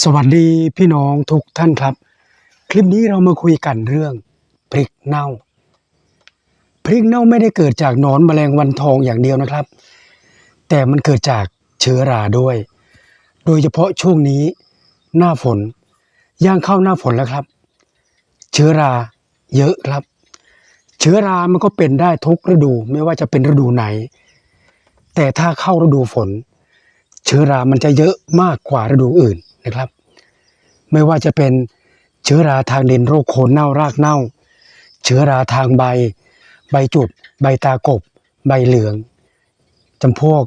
สวัสดีพี่น้องทุกท่านครับ คลิปนี้เรามาคุยกันเรื่อง พริกเน่า พริกเน่าไม่ได้เกิดจากหนอนแมลงวันทองอย่างเดียวนะครับ แต่มันเกิดจากเชื้อราด้วย โดยเฉพาะช่วงนี้หน้าฝนย่างเข้าหน้าฝนแล้วครับ เชื้อราเยอะครับ เชื้อรามันก็เป็นได้ทุกฤดูไม่ว่าจะเป็นฤดูไหน แต่ถ้าเข้าฤดูฝน เชื้อรามันจะเยอะมากกว่าฤดูอื่น นะครับ ไม่ว่าจะเป็นเชื้อราทางดินโรคโคนเน่ารากเน่า เชื้อราทางใบ ใบจุด ใบตากบ ใบเหลืองจำพวก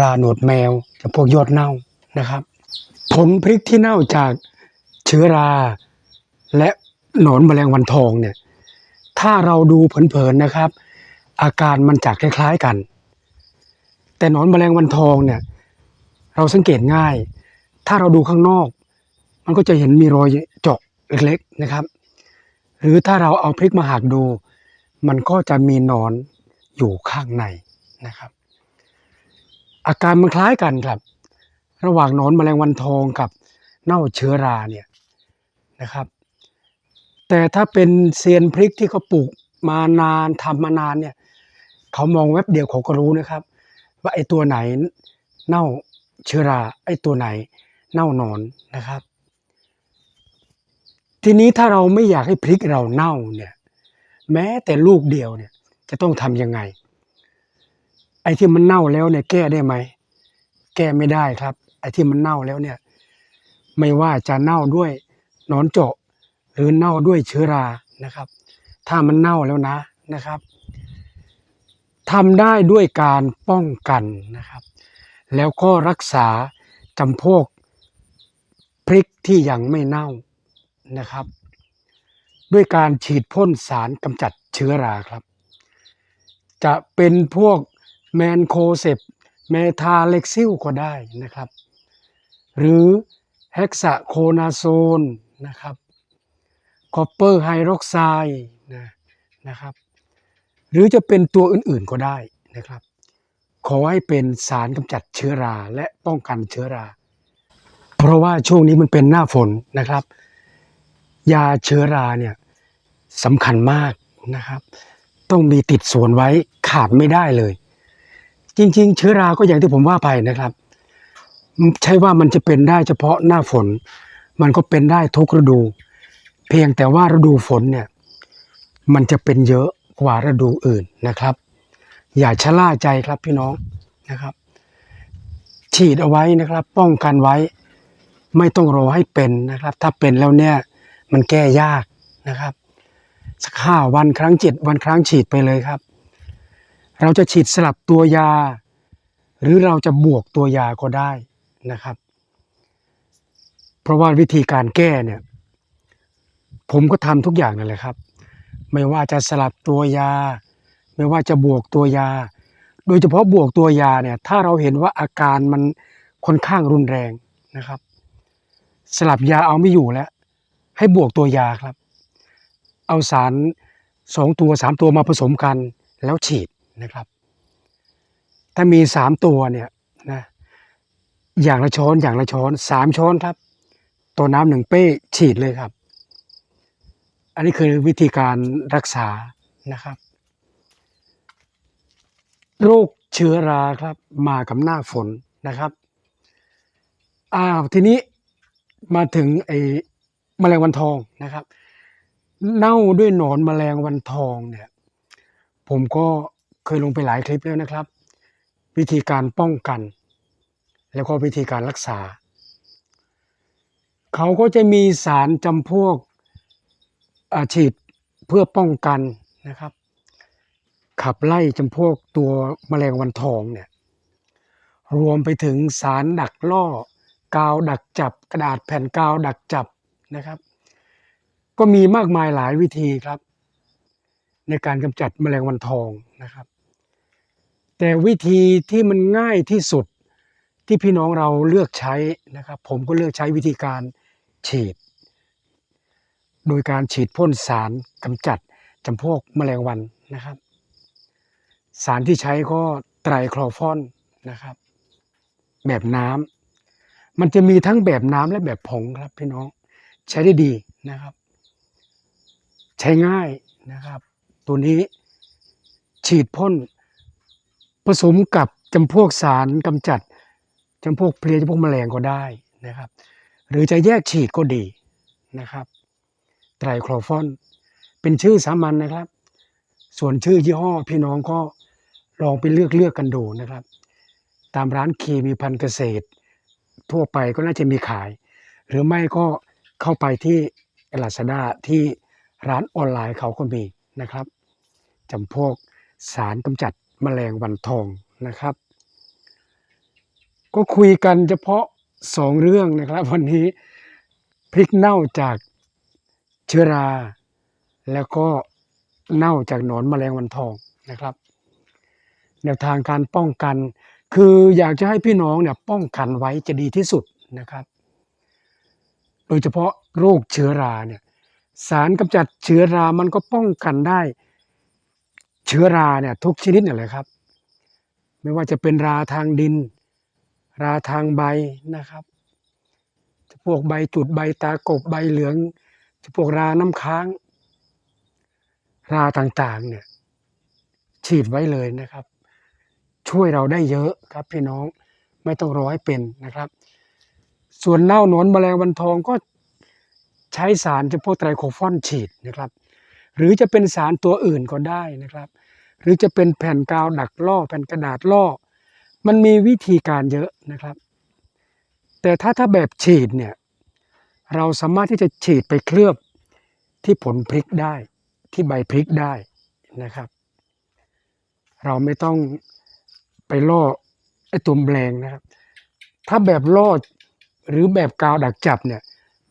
ราหนวดแมวจำพวกยอดเน่านะครับ ผลพริกที่เน่าจากเชื้อราและหนอนแมลงวันทองเนี่ย ถ้าเราดูเผินๆนะครับ อาการมันจะคล้ายๆกัน แต่หนอนแมลงวันทองเนี่ย เราสังเกตง่าย ถ้าเราดูข้างนอก มันก็จะเห็นมีรอยเจาะเล็กๆนะครับ หรือถ้าเราเอาพริกมาหักดู มันก็จะมีนอนอยู่ข้างในนะครับ อาการมันคล้ายกันครับ ระหว่างนอนแมลงวันทองกับเน่าเชื้อราเนี่ยนะครับ แต่ถ้าเป็นเซียนพริกที่เขาปลูกมานานทำมานานเนี่ยเขามองแวบเดียวเขาก็รู้นะครับ ว่าไอ้ตัวไหนเน่าเชื้อราไอ้ตัวไหน เน่านอนนะครับ ทีนี้ถ้าเราไม่อยากให้พริกเราเน่าเนี่ย แม้แต่ลูกเดียวเนี่ย จะต้องทำยังไง ไอ้ที่มันเน่าแล้วเนี่ยแก้ได้ไหมแก้ไม่ได้ครับ ไอ้ที่มันเน่าแล้วเนี่ย ไม่ว่าจะเน่าด้วยนอนเจาะหรือเน่าด้วยเชื้อรานะครับ ถ้ามันเน่าแล้วนะนะครับทำได้ด้วยการป้องกันนะครับ แล้วก็รักษาจำพวก พริกที่ยังไม่เน่านะครับ ด้วยการฉีดพ่นสารกำจัดเชื้อราครับ จะเป็นพวกแมนโคเซปเมทาเล็กซิลก็ได้นะครับ หรือเฮกซาโคนาโซนนะครับคอปเปอร์ไฮดรอกไซด์นะนะครับ หรือจะเป็นตัวอื่นๆก็ได้นะครับ ขอให้เป็นสารกำจัดเชื้อราและป้องกันเชื้อรา เพราะว่าช่วงนี้มันเป็นหน้าฝนนะครับ ยาเชื้อราเนี่ยสำคัญมากนะครับ ต้องมีติดสวนไว้ขาดไม่ได้เลย จริง ๆ เชื้อราก็อย่างที่ผมว่าไปนะครับ ใช่ว่ามันจะเป็นได้เฉพาะหน้าฝน มันก็เป็นได้ทุกฤดู เพียงแต่ว่าฤดูฝนเนี่ย มันจะเป็นเยอะกว่าฤดูอื่นนะครับ อย่าชะล่าใจครับพี่น้องนะครับ ฉีดเอาไว้นะครับ ป้องกันไว้ ไม่ต้องรอให้เป็นนะครับ ถ้าเป็นแล้วเนี่ยมันแก้ยากนะครับ สักห้าวันครั้งเจ็ดวันครั้งฉีดไปเลยครับ เราจะฉีดสลับตัวยา หรือเราจะบวกตัวยาก็ได้นะครับ เพราะว่าวิธีการแก้เนี่ย ผมก็ทำทุกอย่างนั่นแหละครับ ไม่ว่าจะสลับตัวยา ไม่ว่าจะบวกตัวยา โดยเฉพาะบวกตัวยาเนี่ย ถ้าเราเห็นว่าอาการมันค่อนข้างรุนแรงนะครับ สลับยาเอาไม่อยู่แล้ว ให้บวกตัวยาครับ เอาสารสองตัวสามตัวมาผสมกันแล้วฉีดนะครับ ถ้ามีสามตัวเนี่ยนะอย่างละช้อนอย่างละช้อนสามช้อนครับ ตัวน้ำหนึ่งเป้ฉีดเลยครับ อันนี้คือวิธีการรักษานะครับ โรคเชื้อราครับมากับหน้าฝนนะครับอ้าวทีนี้ มาถึงไอ้แมลงวันทองนะครับ เน่าด้วยหนอนแมลงวันทองเนี่ย ผมก็เคยลงไปหลายคลิปแล้วนะครับ วิธีการป้องกัน แล้วก็วิธีการรักษา เขาก็จะมีสารจำพวกอาฉีดเพื่อป้องกันนะครับ ขับไล่จำพวกตัวแมลงวันทองเนี่ยรวมไปถึงสารดักล่อ กาวดักจับ กระดาษแผ่นกาวดักจับนะครับ ก็มีมากมายหลายวิธีครับ ในการกำจัดแมลงวันทองนะครับ แต่วิธีที่มันง่ายที่สุดที่พี่น้องเราเลือกใช้นะครับ ผมก็เลือกใช้วิธีการฉีด โดยการฉีดพ่นสารกำจัดจำพวกแมลงวันนะครับ สารที่ใช้ก็ไตรคลอฟอนนะครับ แบบน้ำ มันจะมีทั้งแบบน้ำและแบบผงครับพี่น้อง ใช้ได้ดีนะครับ ใช้ง่ายนะครับ ตัวนี้ฉีดพ่นผสมกับจำพวกสารกำจัดจำพวกเพลียจำพวกแมลงก็ได้นะครับ หรือจะแยกฉีดก็ดีนะครับไตรโครฟอนเป็นชื่อสามัญนะครับ ส่วนชื่อยี่ห้อพี่น้องก็ลองไปเลือกเลือกกันดูนะครับ ตามร้านเคมีพันเกษตร ทั่วไปก็น่าจะมีขาย หรือไม่ก็เข้าไปที่ลาซาด้าที่ร้านออนไลน์เขาก็มีนะครับจำพวกสารกำจัดแมลงวันทองนะครับ ก็คุยกันเฉพาะสองเรื่องนะครับ วันนี้พริกเน่าจากเชื้อรา แล้วก็เน่าจากหนอนแมลงวันทองนะครับ แนวทางการป้องกัน คืออยากจะให้พี่น้องเนี่ยป้องกันไว้จะดีที่สุดนะครับ โดยเฉพาะโรคเชื้อราเนี่ยสารกำจัดเชื้อรามันก็ป้องกันได้เชื้อราเนี่ยทุกชนิดเนี่ยแหละครับ ไม่ว่าจะเป็นราทางดิน ราทางใบนะครับ พวกใบจุดใบตากบใบเหลืองพวกราน้ำค้าง ราต่างๆเนี่ยฉีดไว้เลยนะครับ ช่วยเราได้เยอะครับพี่น้องไม่ต้องรอให้เป็นนะครับ ส่วนเน่าหนอนแมลงวันทองก็ใช้สารเฉพาะไตรโคฟอนฉีดนะครับ หรือจะเป็นสารตัวอื่นก็ได้นะครับ หรือจะเป็นแผ่นกาวดักล่อแผ่นกระดาษล่อ มันมีวิธีการเยอะนะครับ แต่ถ้าถ้าแบบฉีดเนี่ยเราสามารถที่จะฉีดไปเคลือบที่ผลพริกได้ที่ใบพริกได้นะครับ เราไม่ต้อง ไปล่อไอ้ตัวแมลงนะครับ ถ้าแบบล่อหรือแบบกาวดักจับเนี่ย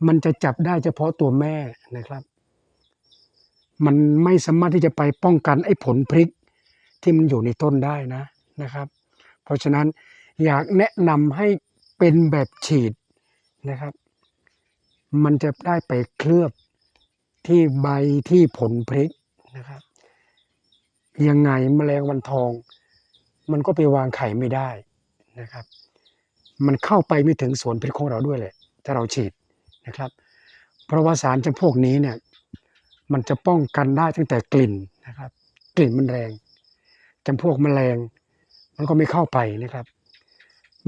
มันจะจับได้เฉพาะตัวแม่นะครับ มันไม่สามารถที่จะไปป้องกันไอ้ผลพริกที่มันอยู่ในต้นได้นะนะครับ เพราะฉะนั้นอยากแนะนำให้เป็นแบบฉีดนะครับ มันจะได้ไปเคลือบที่ใบที่ผลพริกนะครับ ยังไงแมลงวันทอง มันก็ไปวางไข่ไม่ได้นะครับ มันเข้าไปไม่ถึงสวนพริกของเราด้วยแหละถ้าเราฉีดนะครับ เพราะว่าสารจำพวกนี้เนี่ยมันจะป้องกันได้ตั้งแต่กลิ่นนะครับ กลิ่นมันแรงจำพวกแมลง มันก็ไม่เข้าไปนะครับ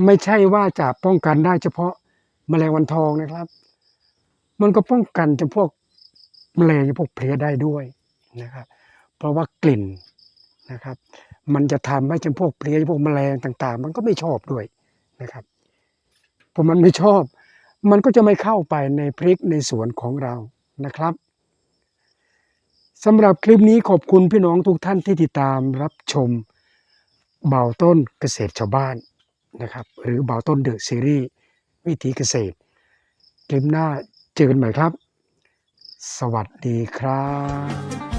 ไม่ใช่ว่าจะป้องกันได้เฉพาะแมลงวันทองนะครับ มันก็ป้องกันจำพวกแมลงจำพวกเพลี้ยได้ด้วยนะครับ เพราะว่ากลิ่น นะครับ มันจะทำให้จำพวกเพลี้ยพวกแมลงต่างๆ มันก็ไม่ชอบด้วยนะครับพอมันไม่ชอบ มันก็จะไม่เข้าไปในพริกในสวนของเรานะครับสำหรับคลิปนี้ขอบคุณพี่น้องทุกท่านที่ติดตามรับชมเบาต้นเกษตรชาวบ้านนะครับ หรือเบาต้นเดอะซีรีส์วิถีเกษตร คลิปหน้าเจอกันใหม่ครับ สวัสดีครับ